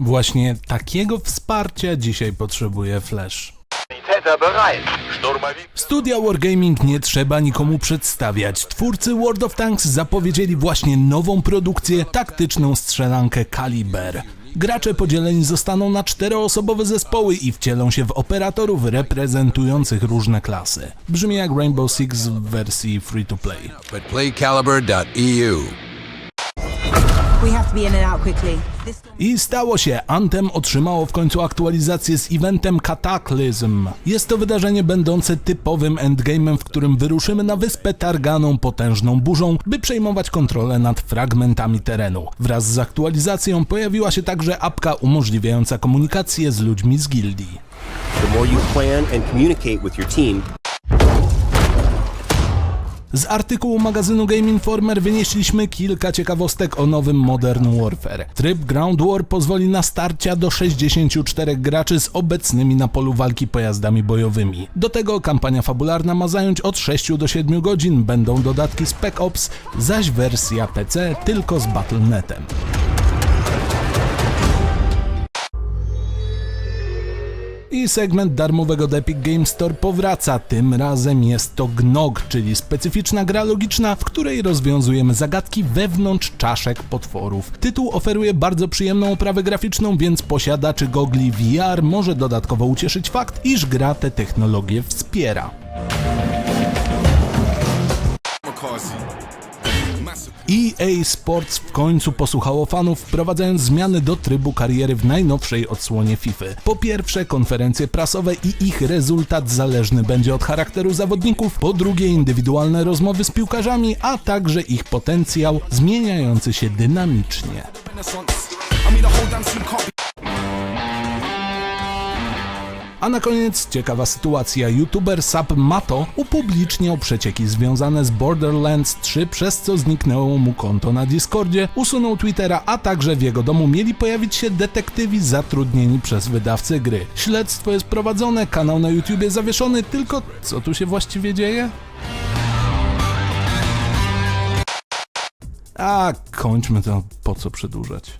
Właśnie takiego wsparcia dzisiaj potrzebuje Flash. Studia Wargaming nie trzeba nikomu przedstawiać. Twórcy World of Tanks zapowiedzieli właśnie nową produkcję, taktyczną strzelankę Kaliber. Gracze podzieleni zostaną na czteroosobowe zespoły i wcielą się w operatorów reprezentujących różne klasy. Brzmi jak Rainbow Six w wersji free to play. I stało się. Anthem otrzymało w końcu aktualizację z eventem Cataclysm. Jest to wydarzenie będące typowym endgame'em, w którym wyruszymy na wyspę targaną potężną burzą, by przejmować kontrolę nad fragmentami terenu. Wraz z aktualizacją pojawiła się także apka umożliwiająca komunikację z ludźmi z gildii. The more you plan and communicate with your team, Z artykułu magazynu Game Informer wynieśliśmy kilka ciekawostek o nowym Modern Warfare. Tryb Ground War pozwoli na starcia do 64 graczy z obecnymi na polu walki pojazdami bojowymi. Do tego kampania fabularna ma zająć od 6 do 7 godzin, będą dodatki Spec Ops, zaś wersja PC tylko z Battle.netem. I segment darmowego The Epic Game Store powraca. Tym razem jest to GNOG, czyli specyficzna gra logiczna, w której rozwiązujemy zagadki wewnątrz czaszek potworów. Tytuł oferuje bardzo przyjemną oprawę graficzną, więc posiadaczy gogli VR może dodatkowo ucieszyć fakt, iż gra te technologie wspiera. EA Sports w końcu posłuchało fanów, wprowadzając zmiany do trybu kariery w najnowszej odsłonie FIFA. Po pierwsze, konferencje prasowe i ich rezultat zależny będzie od charakteru zawodników, po drugie, indywidualne rozmowy z piłkarzami, a także ich potencjał zmieniający się dynamicznie. A na koniec ciekawa sytuacja. YouTuber Sap Mato upubliczniał przecieki związane z Borderlands 3, przez co zniknęło mu konto na Discordzie, usunął Twittera, a także w jego domu mieli pojawić się detektywi zatrudnieni przez wydawcę gry. Śledztwo jest prowadzone, kanał na YouTubie zawieszony, tylko co tu się właściwie dzieje? A, kończmy to, po co przedłużać.